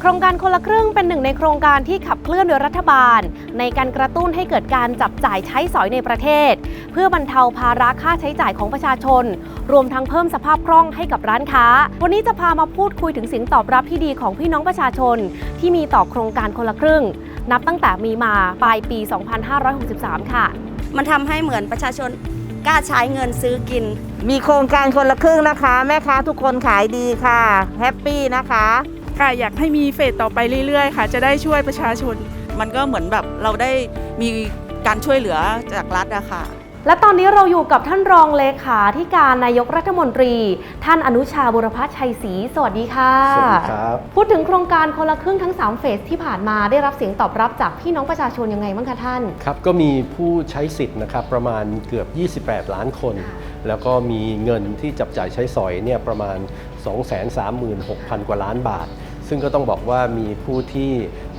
โครงการคนละครึ่งเป็นหนึ่งในโครงการที่ขับเคลื่อนโดยรัฐบาล ในการกระตุ้นให้เกิดการจับจ่ายใช้สอยในประเทศ เพื่อบรรเทาภาระค่าใช้จ่ายของประชาชน รวมทั้งเพิ่มสภาพคล่องให้กับร้านค้า วันนี้จะพามาพูดคุยถึงเสียงตอบรับที่ดีของพี่น้องประชาชน ที่มีต่อโครงการคนละครึ่ง นับตั้งแต่มีมาปลายปี 2563 ค่ะ มันทำให้เหมือนประชาชนกล้าใช้เงินซื้อกิน มีโครงการคนละครึ่งนะคะ แม่ค้าทุกคนขายดีค่ะแฮปปี้นะคะ ค่ะอยากให้มีเฟสต่อไปเรื่อยๆ ค่ะ จะได้ช่วยประชาชน มันก็เหมือนแบบเราได้มีการช่วยเหลือจากรัฐอะค่ะ และตอนนี้เราอยู่กับท่านรองเลขาธิการนายกรัฐมนตรี ท่านอนุชาบุรพัชชัยศรีสวัสดีค่ะสวัสดีครับ พูดถึงโครงการคนละครึ่งทั้ง 3 เฟสที่ผ่านมาได้รับเสียงตอบรับจากพี่น้องประชาชนยังไงบ้างคะท่าน ครับก็มีผู้ใช้สิทธิ์นะครับประมาณเกือบ 28 ล้านคน แล้วก็มีเงินที่จับจ่ายใช้สอยเนี่ยประมาณ 236,000 กว่าล้านบาท ซึ่งก็ต้องบอกว่ามีผู้ที่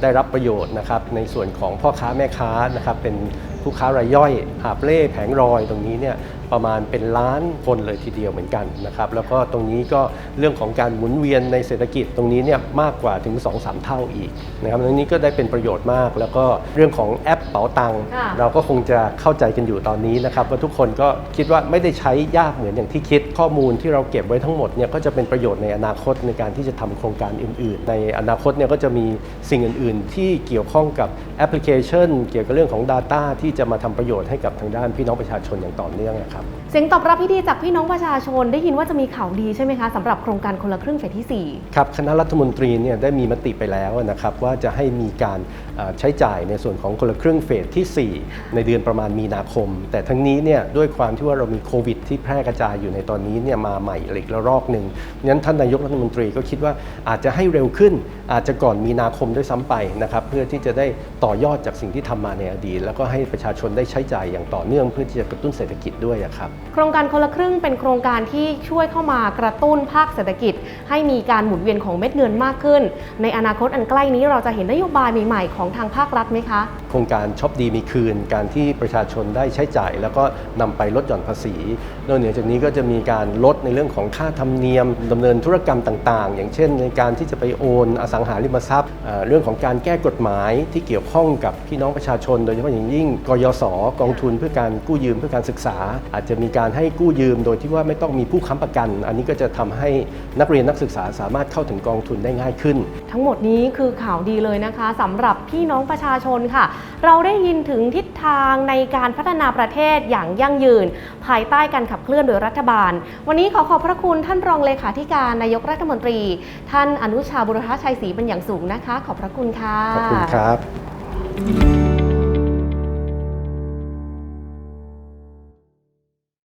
ได้รับประโยชน์นะครับในส่วนของพ่อค้าแม่ค้านะครับเป็นผู้ค้ารายย่อยหาบเล่แผงรอยตรงนี้เนี่ยประมาณเป็นล้านคนเลยทีเดียวเหมือนกันนะครับแล้วก็ตรงนี้ก็เรื่องของการหมุนเวียนในเศรษฐกิจตรงนี้เนี่ยมากกว่าถึง 2-3 เท่าอีกนะครับตรงนี้ก็ได้เป็นประโยชน์มาก แล้วก็เรื่องของแอปเป๋าตังค์ค่ะเราก็คงจะเข้าใจกันอยู่ตอนนี้นะครับว่าทุกคนก็คิดว่าไม่ได้ใช้ยากเหมือนอย่างที่คิดข้อมูลที่เราเก็บไว้ทั้งหมดเนี่ยก็จะเป็นประโยชน์ในอนาคตในการที่จะทำโครงการอื่น ๆ ในอนาคตเนี่ยก็จะมีสิ่งอื่น ๆ ที่เกี่ยวข้องกับแอปพลิเคชัน เกี่ยวกับเรื่องของ Data ที่จะมาทำประโยชน์ให้กับทางด้านพี่น้องประชาชนอย่างต่อเนื่องนะครับเสียงตอบรับที่ดีจากพี่น้องประชาชนได้ยินว่าจะมีข่าวดีใช่ไหมคะสำหรับโครงการคนละครึ่งเฟสที่ครับคณะรัฐมนตรีเนี่ยได้มีมติไปแล้วนะครับว่าจะให้มีการเอ่อใช้จ่ายในส่วนของคนละครึ่งเฟสที่ 4 ในเดือนประมาณมีนาคม แต่ทั้งนี้เนี่ยด้วยความที่ว่าเรามีโควิด ที่แพร่กระจายอยู่ในตอนนี้เนี่ยมาใหม่อีกระลอกหนึ่งงั้นท่านนายกรัฐมนตรีก็คิดว่าอาจจะให้เร็วขึ้น อาจจะก่อนมีนาคมด้วยซ้ำไปนะครับเพื่อที่จะได้ต่อยอดจากสิ่งที่ทำมาในอดีตแล้วก็ให้ประชาชนได้ใช้จ่ายอย่างต่อเนื่องเพื่อที่จะกระตุ้นเศรษฐกิจด้วยอะครับ4โครงการคนละครึ่งเป็นโครงการที่ช่วยเข้ามากระตุ้นภาคเศรษฐกิจ ให้มีการหมุนเวียนของเม็ดเงินมากขึ้น ในอนาคตอันใกล้นี้เราจะเห็นนโยบายใหม่ๆของทางภาครัฐไหมคะ โครงการช็อปดีมีคืน การที่ประชาชนได้ใช้จ่าย แล้วก็นำไปลดหย่อนภาษีนอกเหนือจากนี้ก็จะมีการลดในเรื่องของค่าธรรมเนียมดำเนินธุรกรรมต่าง ๆ อย่างเช่น ในการที่จะไปโอนอสังหาริมทรัพย์เอ่อเรื่องของการแก้กฎหมายที่เกี่ยวข้องกับพี่น้องประชาชน โดยเฉพาะอย่างยิ่งกยศกองทุนเพื่อการกู้ยืมเพื่อการศึกษา อาจจะมีการให้กู้ยืมโดยที่ว่าไม่ต้องมีผู้ค้ำประกัน อันนี้ก็จะทำให้นักเรียนนักศึกษาสามารถเข้าถึงกองทุนได้ง่ายขึ้น ทั้งหมดนี้คือข่าวดีเลยนะคะสำหรับพี่น้องประชาชนค่ะ เราได้ยินถึงทิศทางในการพัฒนาประเทศอย่างยั่งยืน ภายใต้การขับเคลื่อนโดยรัฐบาล วันนี้ขอขอบพระคุณท่านรองเลขาธิการนายกรัฐมนตรี ท่านอนุชาบุรพชัยศรีเป็นอย่างสูงนะคะ ขอบพระคุณค่ะขอบคุณครับ